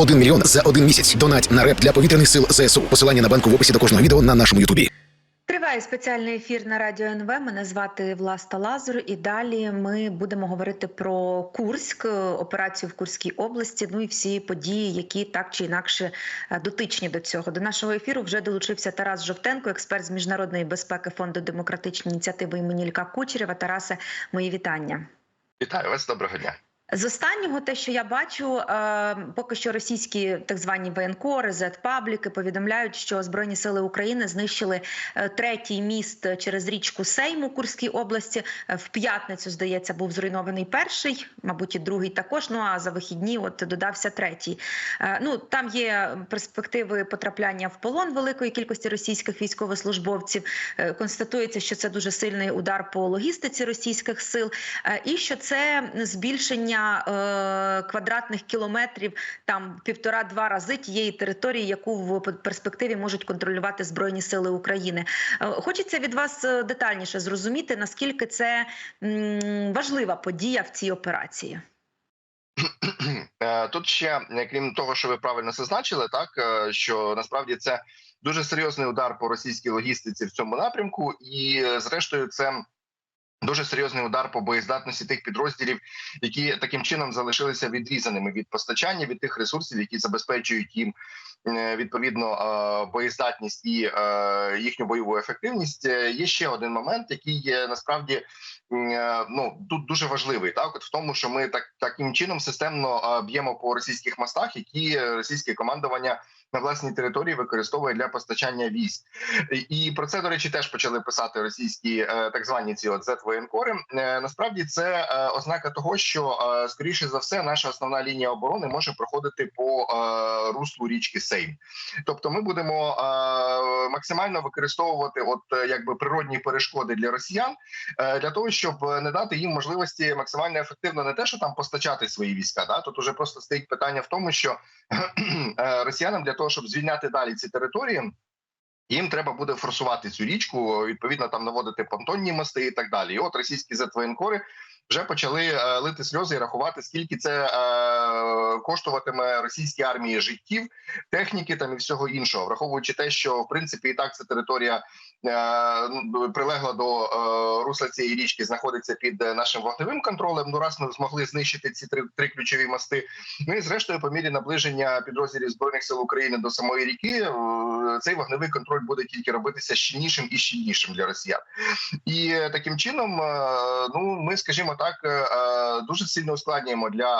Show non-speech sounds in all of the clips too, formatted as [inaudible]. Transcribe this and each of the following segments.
1 мільйон за один місяць. Донать на реп для повітряних сил ЗСУ. Посилання на банку в описі до кожного відео на нашому Ютубі. Триває спеціальний ефір на радіо НВ. Мене звати Власта Лазар. І далі ми будемо говорити про Курськ, операцію в Курській області. Ну і всі події, які так чи інакше е, дотичні до цього. До нашого ефіру вже долучився Тарас Жовтенко, експерт з міжнародної безпеки фонду демократичні ініціативи імені Ілька Кучерєва. Тарасе, мої вітання. Вітаю вас, доброго дня. З останнього, те, що я бачу, е, поки що російські так звані воєнкори, зет-пабліки повідомляють, що Збройні сили України знищили е, третій міст через річку Сейм у Курській області. Е, В п'ятницю, здається, був зруйнований перший, мабуть, і другий також. Ну а за вихідні от додався третій. Ну там є перспективи потрапляння в полон великої кількості російських військовослужбовців. Констатується, що це дуже сильний удар по логістиці російських сил, і що це збільшення е, квадратних кілометрів там півтора-два рази тієї території, яку в перспективі можуть контролювати збройні сили України. Е, Хочеться від вас е, детальніше зрозуміти, наскільки це м, важлива подія в цій операції. Е, Тут ще е, крім того, що ви правильно зазначили, так що насправді це дуже серйозний удар по російській логістиці в цьому напрямку, і зрештою це. Дуже серйозний удар по боєздатності тих підрозділів, які таким чином залишилися відрізаними від постачання від тих ресурсів, які забезпечують їм е, відповідно е, боєздатність і е, їхню бойову ефективність. Є ще один момент, який є насправді ну тут дуже важливий, так от в тому, що ми так таким чином системно б'ємо по російських мостах, які російське командування на власній території використовує для постачання військ. І про це до речі теж почали писати російські е, так звані ці от зет-воєнкори. Е, Насправді це е, ознака того, що скоріше за все наша основна лінія оборони може проходити по руслу річки Сейм. Тобто, ми будемо максимально використовувати от якби природні перешкоди для росіян для того, щоб не дати їм можливості максимально ефективно не те, що там постачати свої війська. Да тут уже просто стоїть питання в тому, що [clears throat] росіянам для того, щоб звільняти далі ці території. Їм треба буде форсувати цю річку, відповідно там наводити понтонні мости і так далі. І от російські зетвоєнкори вже почали е, лити сльози і рахувати, скільки це е, коштуватиме російській армії життів, техніки там і всього іншого, враховуючи те, що в принципі і так ця територія е, ну, прилегла до русла цієї річки, знаходиться під нашим вогневим контролем. Ну раз ми змогли знищити ці три, три ключові мости. Ну і зрештою, по мірі наближення підрозділів збройних сил України до самої ріки, цей вогневий контроль буде тільки робитися щільнішим і щільнішим для росіян. І е, таким чином, е, ну ми скажімо так, е, дуже сильно ускладнюємо для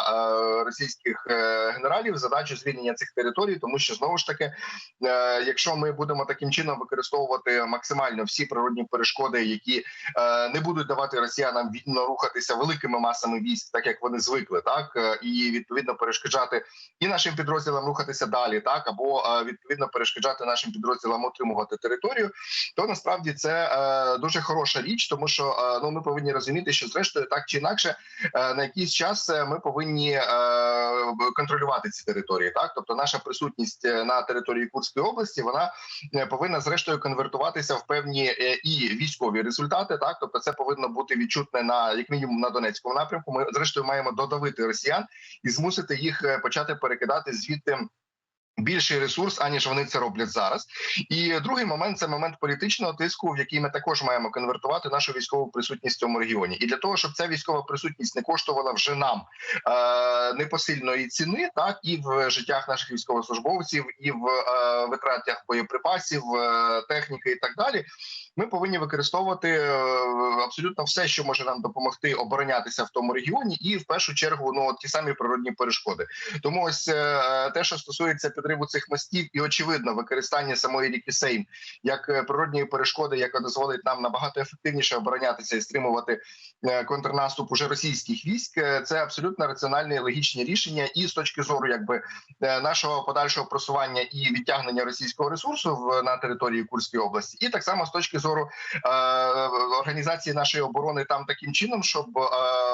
російських генералів задачу звільнення цих територій, тому що знову ж таки, якщо ми будемо таким чином використовувати максимально всі природні перешкоди, які не будуть давати росіянам вільно рухатися великими масами військ, так як вони звикли, так і відповідно перешкоджати і нашим підрозділам рухатися далі, так або відповідно перешкоджати нашим підрозділам отримувати територію, то насправді це е, дуже хороша річ, тому що е, ну ми повинні розуміти, що зрештою так чи інакше е, на якийсь час е, ми повинні е, контролювати ці території. Так, тобто наша присутність е, на території Курської області вона е, повинна зрештою конвертуватися в певні і військові результати. Так, тобто це повинно бути відчутне на як мінімум на Донецькому напрямку. Ми зрештою маємо додавити росіян і змусити їх почати перекидати звідти. Більший ресурс, аніж вони це роблять зараз, і другий момент це момент політичного тиску, в який ми також маємо конвертувати нашу військову присутність в цьому регіоні. І для того, щоб ця військова присутність не коштувала вже нам е, непосильної ціни, так і в життях наших військовослужбовців, і в е, витратах боєприпасів, е, техніки і так далі. Ми повинні використовувати е, абсолютно все, що може нам допомогти оборонятися в тому регіоні, і в першу чергу ну ті самі природні перешкоди. Тому ось е, те, що стосується підриву цих мостів, і очевидно, використання самої ріки Сейм як е, природньої перешкоди, яка дозволить нам набагато ефективніше оборонятися і стримувати контрнаступ уже російських військ. Це абсолютно раціональне і логічне рішення, і з точки зору якби нашого подальшого просування і відтягнення російського ресурсу в на території Курської області, і так само з точки зору е, організації нашої оборони там таким чином, щоб е,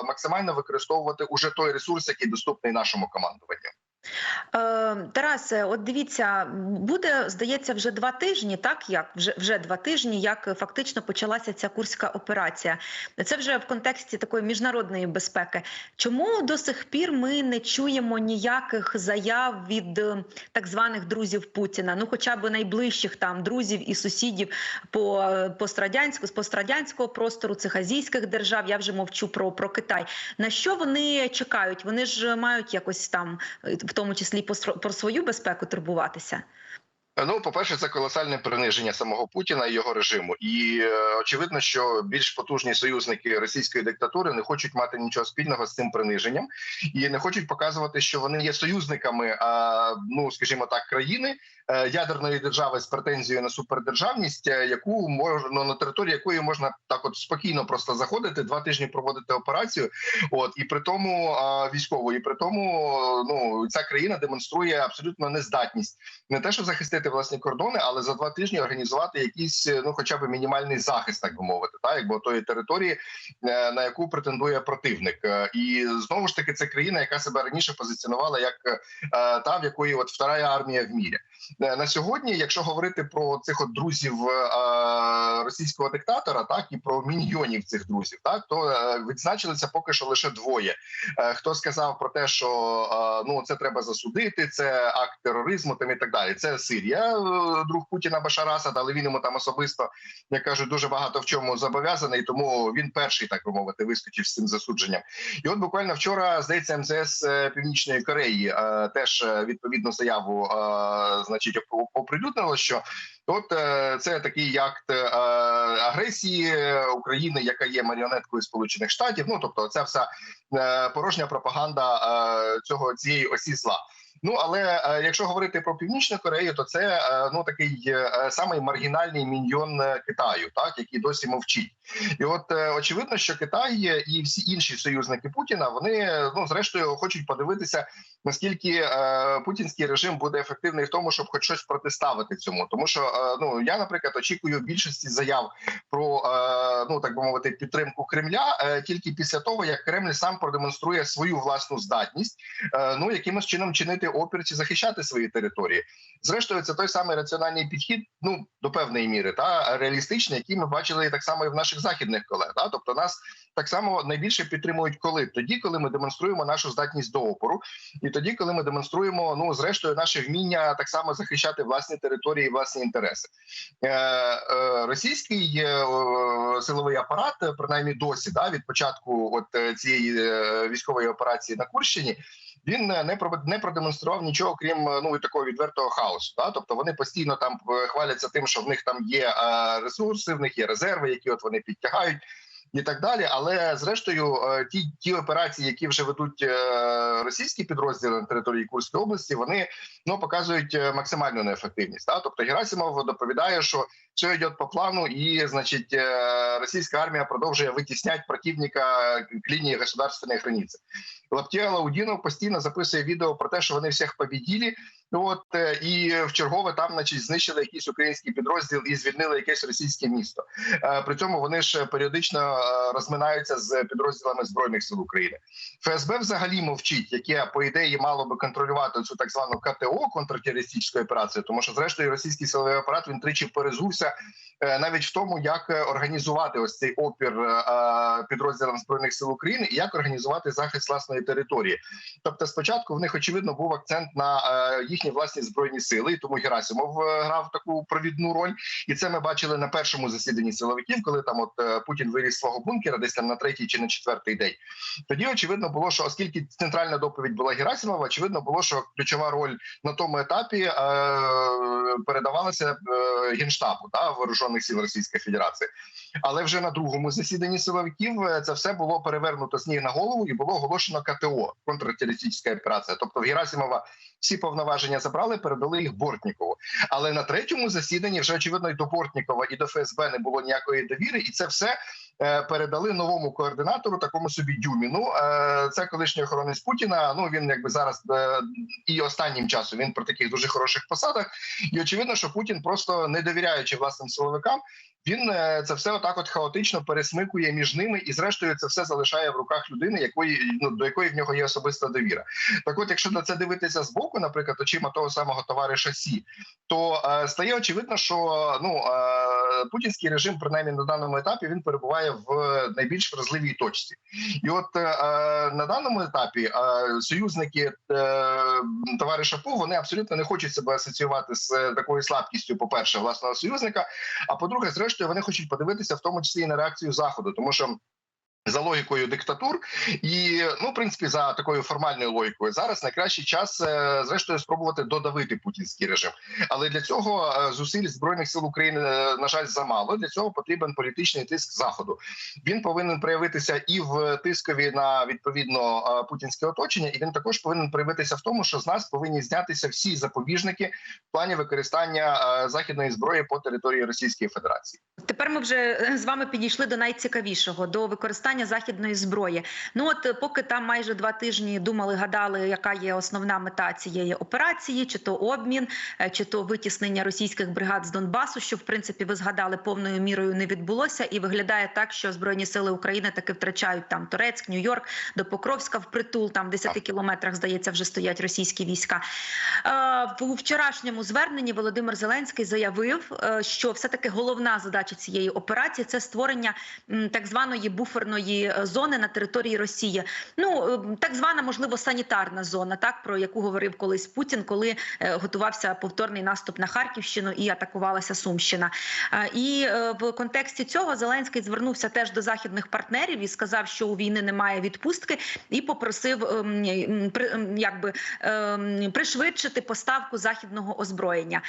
максимально використовувати уже той ресурс, який доступний нашому командуванню. Е, Тарасе, от дивіться, буде здається вже два тижні, так як вже вже два тижні, як фактично почалася ця курська операція. Це вже в контексті такої міжнародної безпеки. Чому до сих пір ми не чуємо ніяких заяв від е, так званих друзів Путіна? Ну, хоча б найближчих там друзів і сусідів по е, пострадянську з пострадянського простору цих азійських держав. Я вже мовчу про, про Китай. На що вони чекають? Вони ж мають якось там, е, тому числі про свою безпеку турбуватися. Ну, по-перше, це колосальне приниження самого Путіна і його режиму. І е, очевидно, що більш потужні союзники російської диктатури не хочуть мати нічого спільного з цим приниженням і не хочуть показувати, що вони є союзниками, а, ну скажімо так, країни е, ядерної держави з претензією на супердержавність, е, яку можна на території якої можна так, от спокійно просто заходити, два тижні проводити операцію. От і при тому а, військову, і при тому ну ця країна демонструє абсолютно нездатність не те, щоб захистити власні кордони, але за два тижні організувати якийсь ну, хоча б мінімальний захист, так би мовити, так якби тої території, е, на яку претендує противник, Е, і знову ж таки це країна, яка себе раніше позиціонувала як е, та в якої от вторая армія в мірі. Е, На сьогодні, якщо говорити про цих от друзів е, російського диктатора, так і про міньйонів цих друзів, так то е, відзначилися поки що лише двоє. Е, Хто сказав про те, що е, ну це треба засудити, це акт тероризму, там і так далі. Це Сирія, е, друг Путіна Башар Асад, але він йому там особисто як кажуть, дуже багато в чому зобов'язаний, тому він перший, так би мовити, вискочив з цим засудженням. І от буквально вчора здається, МЗС е, Північної Кореї е, теж відповідну заяву значить оп- оприлюднило, що от це такий акт агресії України, яка є маріонеткою Сполучених Штатів. Ну тобто, це вся порожня пропаганда цього цієї осі зла. Ну але е, якщо говорити про північну Корею, то це е, ну такий е, самий маргінальний міньйон Китаю, так який досі мовчить. І от очевидно, що Китай і всі інші союзники Путіна вони ну зрештою хочуть подивитися, наскільки путінський режим буде ефективний в тому, щоб хоч щось протиставити цьому. Тому що ну я, наприклад, очікую більшості заяв про ну так би мовити підтримку Кремля тільки після того, як Кремль сам продемонструє свою власну здатність, ну якимось чином чинити опір чи захищати свої території. Зрештою, це той самий раціональний підхід, ну до певної міри, та реалістичний, який ми бачили так само і в наших західних колег. Та? Тобто нас так само найбільше підтримують, коли тоді, коли ми демонструємо нашу здатність до опору, і тоді, коли ми демонструємо ну зрештою наше вміння так само захищати власні території, і власні інтереси. Е, е, російський е, силовий апарат, е, принаймні досі, да, від початку от е, цієї е, військової операції на Курщині. Він е, не про не продемонстрував нічого, крім е, ну такого відвертого хаосу. Да? Тобто вони постійно там е, хваляться тим, що в них там є е, ресурси, в них є резерви, які от вони підтягають. І так далі, але зрештою, ті ті операції, які вже ведуть російські підрозділи на території Курської області, вони ну показують максимальну неефективність. Да? Тобто Герасимов доповідає, що все йде по плану, і значить російська армія продовжує витісняти противника к лінії государственної границі. Лаптія Лаудінов постійно записує відео про те, що вони всіх побіділи. От е, і в чергове там, значить, знищили якийсь український підрозділ і звільнили якесь російське місто. Е, При цьому вони ж періодично е, розминаються з підрозділами збройних сил України. ФСБ взагалі мовчить, яке по ідеї мало би контролювати цю так звану КТО контртерористичну операцію, тому що зрештою російський силовий апарат він тричі перезувся навіть в тому, як організувати ось цей опір підрозділам збройних сил України і як організувати захист власної території. Тобто, спочатку в них очевидно був акцент на е, їхні власні збройні сили, і тому Герасимов е, грав таку провідну роль. І це ми бачили на першому засіданні силовиків, коли там от е, Путін виліз з свого бункера, десь там на третій чи на четвертий день. Тоді очевидно було, що оскільки центральна доповідь була Герасимова, очевидно було, що ключова роль на тому етапі передавалася генштабу та вооружених сил Російської Федерації. Але вже на другому засіданні силовиків це все було перевернуто з ніг на голову і було оголошено КТО контртерористична операція. Тобто в Герасимова всі повноваження забрали, передали їх Бортнікову. Але на третьому засіданні вже очевидно і до Бортнікова, і до ФСБ не було ніякої довіри, і це все е, передали новому координатору, такому собі Дюміну. Е, це колишній охоронець Путіна. Ну він якби зараз е, і останнім часом він при таких дуже хороших посадах. І очевидно, що Путін просто не довіряючи власним силовикам. Він е, це все отак, от хаотично пересмикує між ними, і зрештою це все залишає в руках людини, якої ну до якої в нього є особиста довіра. Так, от, якщо на це дивитися з боку, наприклад, очима того самого товариша Сі, то е, стає очевидно, що ну е, путінський режим, принаймні на даному етапі, він перебуває в найбільш вразливій точці. І от е, на даному етапі е, союзники е, товариша Пу вони абсолютно не хочуть себе асоціювати з такою слабкістю, по перше, власного союзника. А по-друге, зрештою, вони хочуть подивитися в тому числі і на реакцію заходу, тому що. За логікою диктатур, і ну, в принципі, за такою формальною логікою, зараз найкращий час, е, зрештою, спробувати додавити путінський режим. Але для цього е, зусиль збройних сил України е, на жаль замало. Для цього потрібен політичний тиск заходу. Він повинен проявитися і в тискові на відповідно путінське оточення, і він також повинен проявитися в тому, що з нас повинні знятися всі запобіжники в плані використання західної зброї по території Російської Федерації. Тепер ми вже е, з вами підійшли до найцікавішого до використання західної зброї. Ну от е, поки там майже два тижні думали, гадали, яка є основна мета цієї операції, чи то обмін, е, чи то витіснення російських бригад з Донбасу, що в принципі ви згадали повною мірою не відбулося, і виглядає так, що збройні сили України таки втрачають там Турецьк, Нью-Йорк до Покровська впритул, там в 10 кілометрах здається вже стоять російські війська. У вчорашньому зверненні Володимир Зеленський заявив, що все таки головна задача цієї операції це створення так званої буферної е, зони на території Росії. Ну е, так звана, можливо, санітарна зона, так про яку говорив колись Путін, коли е, готувався повторний наступ на Харківщину і атакувалася Сумщина. І в контексті цього Зеленський звернувся теж до західних партнерів і сказав, що у війни немає відпустки, і попросив ем, ем, якби ем, пришвидшити поставку західного озброєння.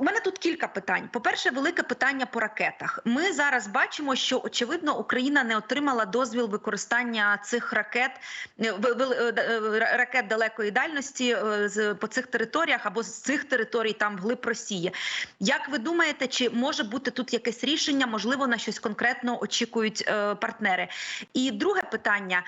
У мене тут кілька питань. По-перше, велике питання по ракетах. Ми зараз бачимо, що очевидно Україна не отримала дозвіл використання цих ракет е, е, е, ракет далекої дальності по цих територіях або з цих територій там вглиб Росії. Як ви думаєте, чи може бути тут якесь рішення? Можливо, на щось конкретно очікують партнери? І друге питання.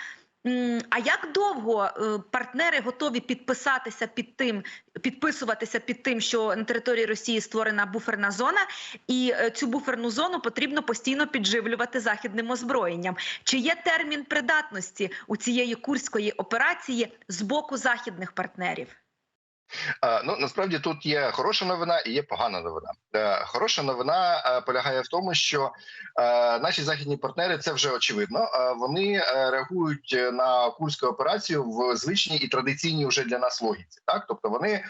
А як довго е, партнери готові підписатися під тим, підписуватися під тим, що на території Росії створена буферна зона, і е, цю буферну зону потрібно постійно підживлювати західним озброєнням? Чи є термін придатності у цієї курської операції з боку західних партнерів? Е, Ну насправді тут є хороша новина і є погана новина. Е, Хороша новина е, полягає в тому, що наші західні партнери це вже очевидно. Вони реагують на курську операцію в звичній і традиційній вже для нас логіці. Так, тобто вони.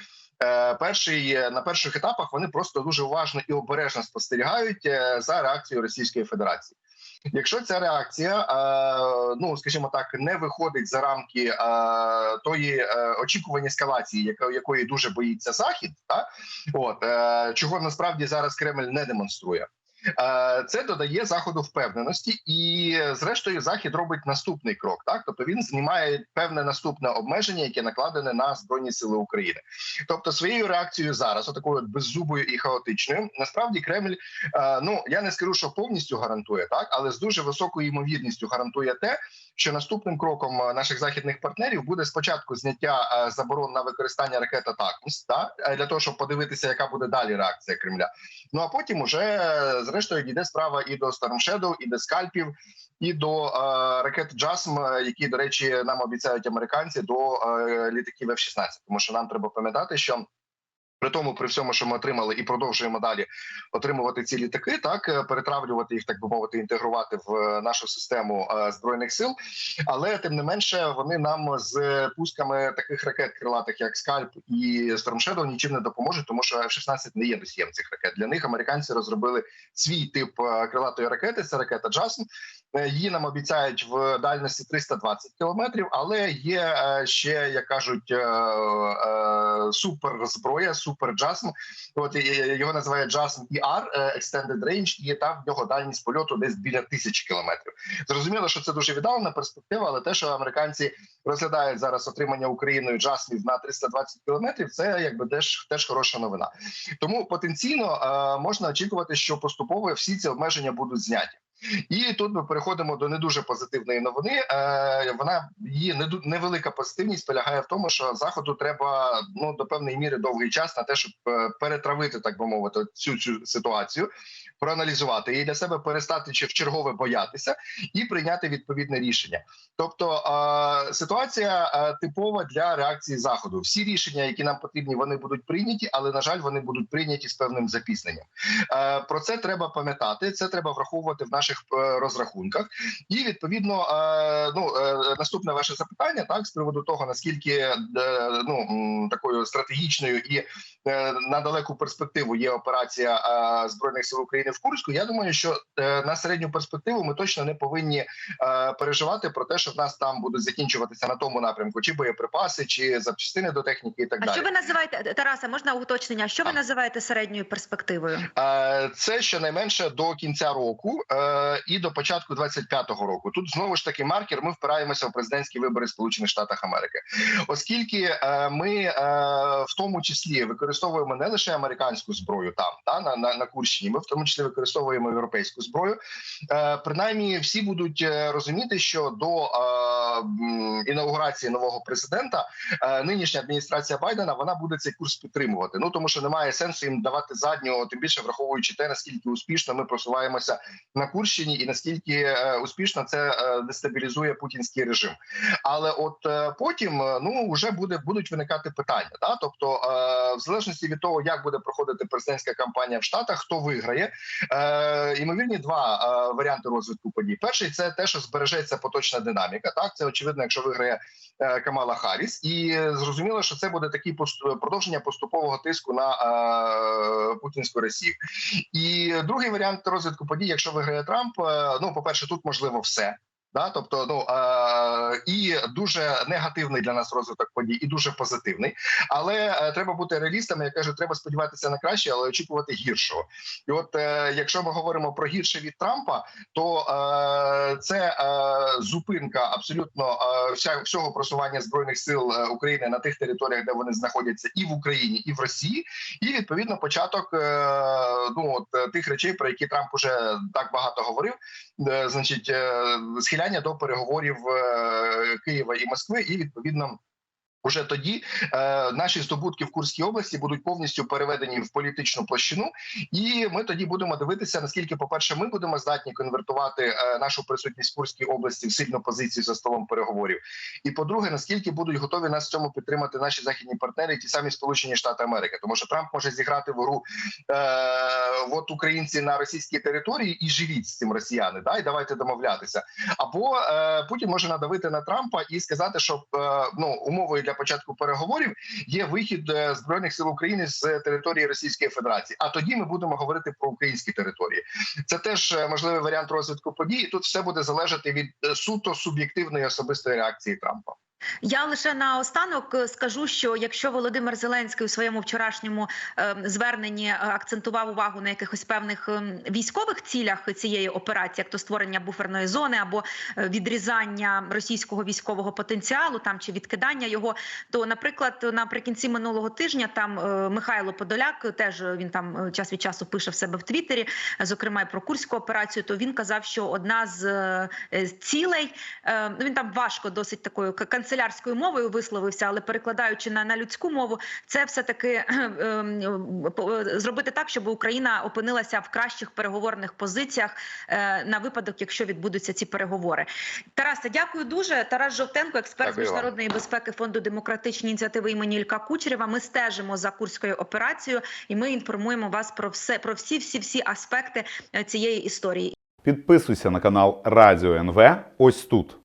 Перший на перших етапах вони просто дуже уважно і обережно спостерігають за реакцією Російської Федерації. Якщо ця реакція, е, ну скажімо так, не виходить за рамки е, тої очікування очікувані ескалації, якої дуже боїться захід, та от е, чого насправді зараз Кремль не демонструє. Е, Це додає заходу впевненості, і зрештою захід робить наступний крок. Так, тобто він знімає певне наступне обмеження, яке накладене на збройні сили України. Тобто, своєю реакцією зараз, отакою от беззубою і хаотичною, насправді Кремль, е, ну я не скажу, що повністю гарантує так, але з дуже високою ймовірністю гарантує те, що наступним кроком е, наших західних партнерів буде спочатку зняття е, заборон на використання ракет Атакмс, та е, для того, щоб подивитися, яка буде далі реакція Кремля. Ну а потім уже зрештою дійде справа і до Shadow, і до скальпів, і до ракет Джасм, які, до речі, нам обіцяють американці до літаків F-16. Тому що нам треба пам'ятати, що. При тому, при всьому, що ми отримали і продовжуємо далі отримувати ці літаки, так е, перетравлювати їх, так би мовити, інтегрувати в е, нашу систему е, збройних сил. Але тим не менше, вони нам з пусками таких ракет крилатих, як Скальп і Shadow, нічим не допоможуть, тому що F-16 не є носієм цих ракет. Для них американці розробили свій тип крилатої ракети. Це ракета Джасм. Е, Її нам обіцяють в дальності 320 кілометрів, але є е, ще, як кажуть, е, суперзброя, супер Джасм. От його називають Джасм ER, Extended Range, і там в нього дальність польоту десь біля тисячі кілометрів. Зрозуміло, що це дуже віддалена перспектива, але те, що американці розглядають зараз отримання Україною джасмів на 320 кілометрів, це якби теж теж хороша новина. Тому потенційно можна очікувати, що поступово всі ці обмеження будуть зняті. І тут ми переходимо до не дуже позитивної новини. Е, Вона її невелика позитивність полягає в тому, що заходу треба ну до певної міри довгий час на те, щоб е, перетравити, так би мовити, цю цю ситуацію, проаналізувати її для себе, перестати чи в чергове боятися і прийняти відповідне рішення. Тобто ситуація типова для реакції заходу. Всі рішення, які нам потрібні, вони будуть прийняті, але на жаль, вони будуть прийняті з певним запізненням. Про це треба пам'ятати. Це треба враховувати в наших е, розрахунках. І відповідно, ну е, наступне ваше запитання, так з приводу того наскільки е, ну такою стратегічною і на далеку перспективу є операція збройних сил України в Курську. Я думаю, що е, на середню перспективу ми точно не повинні е, переживати про те, що в нас там будуть закінчуватися на тому напрямку, чи боєприпаси, чи запчастини до техніки, і так А далі. що ви називаєте Тараса? Можна уточнення? А Що ви називаєте середньою перспективою? Е, Це щонайменше до кінця року і до початку 25-го року. Тут знову ж таки маркер. Ми впираємося в президентські вибори Сполучених Штатах Америки, оскільки ми в тому числі використовуємо не лише американську зброю там та на, на, на Курщині. Ми в тому числі використовуємо європейську зброю. Е, Принаймні, всі будуть е, розуміти, що до е, інаугурації нового президента нинішня адміністрація Байдена вона буде цей курс підтримувати. Ну тому що немає сенсу їм давати заднього, тим більше враховуючи те, наскільки успішно ми просуваємося на Курщині, і наскільки успішно це дестабілізує путінський режим. Але от потім ну вже буде будуть виникати питання. Да? Тобто, в залежності від того, як буде проходити президентська кампанія в Штатах, хто виграє, е, ймовірні два е, варіанти розвитку подій. Перший це те, що збережеться поточна динаміка. Так, це очевидно, якщо виграє е, Камала Харіс, і зрозуміло, що це буде такий пост- продовження поступового тиску на е, путінську Росію. І другий варіант розвитку подій, якщо виграє Трамп, е, ну по перше, тут можливо все. Да, тобто, ну е, і дуже негативний для нас розвиток подій, і дуже позитивний. Але е, треба бути реалістами. Я кажу, треба сподіватися на краще, але очікувати гіршого. І от е, якщо ми говоримо про гірше від Трампа, то е, це е, зупинка абсолютно е, вся всього просування збройних сил е, України на тих територіях, де вони знаходяться, і в Україні, і в Росії, і відповідно початок е, ну от тих речей, про які Трамп уже так багато говорив. Е, значить, е, схиляння до переговорів е, Києва і Москви, і відповідно. Уже тоді е, наші здобутки в Курській області будуть повністю переведені в політичну площину, і ми тоді будемо дивитися, наскільки, по-перше, ми будемо здатні конвертувати е, нашу присутність в Курській області в сильну позицію за столом переговорів. І по-друге, наскільки будуть готові нас в цьому підтримати наші західні партнери, ті самі Сполучені Штати Америки, тому що Трамп може зіграти в гру е, от українці на російській території і живіть з цим росіяни, да, і давайте домовлятися. Або е, Путін може надавити на Трампа і сказати, що е, ну умовою для початку переговорів є вихід е, збройних сил України з території Російської Федерації. А тоді ми будемо говорити про українські території. Це теж е, можливий варіант розвитку подій. Тут все буде залежати від е, суто суб'єктивної особистої реакції Трампа. Я лише наостанок е, скажу, що якщо Володимир Зеленський у своєму вчорашньому е, зверненні е, акцентував увагу на якихось певних ем, військових цілях цієї операції, як то створення буферної зони або відрізання російського військового потенціалу, там чи відкидання його, то, наприклад, наприкінці минулого тижня там Михайло Подоляк теж він там час від часу пише в себе в Твіттері, зокрема і про курську операцію. То він казав, що одна з цілей ну він там важко досить такою канцелярською мовою висловився, але перекладаючи на, на людську мову, це все таки [clears throat] зробити так, щоб Україна опинилася в кращих переговорних позиціях е, на випадок, якщо відбудуться ці переговори. Тарасе, дякую дуже. Тарас Жовтенко, експерт з Дякую вам. міжнародної безпеки фонду демократичні ініціативи імені Ілька Кучерєва. Ми стежимо за курською операцією, і ми інформуємо вас про все про всі всі всі аспекти е, цієї історії. Підписуйся на канал Радіо НВ ось тут.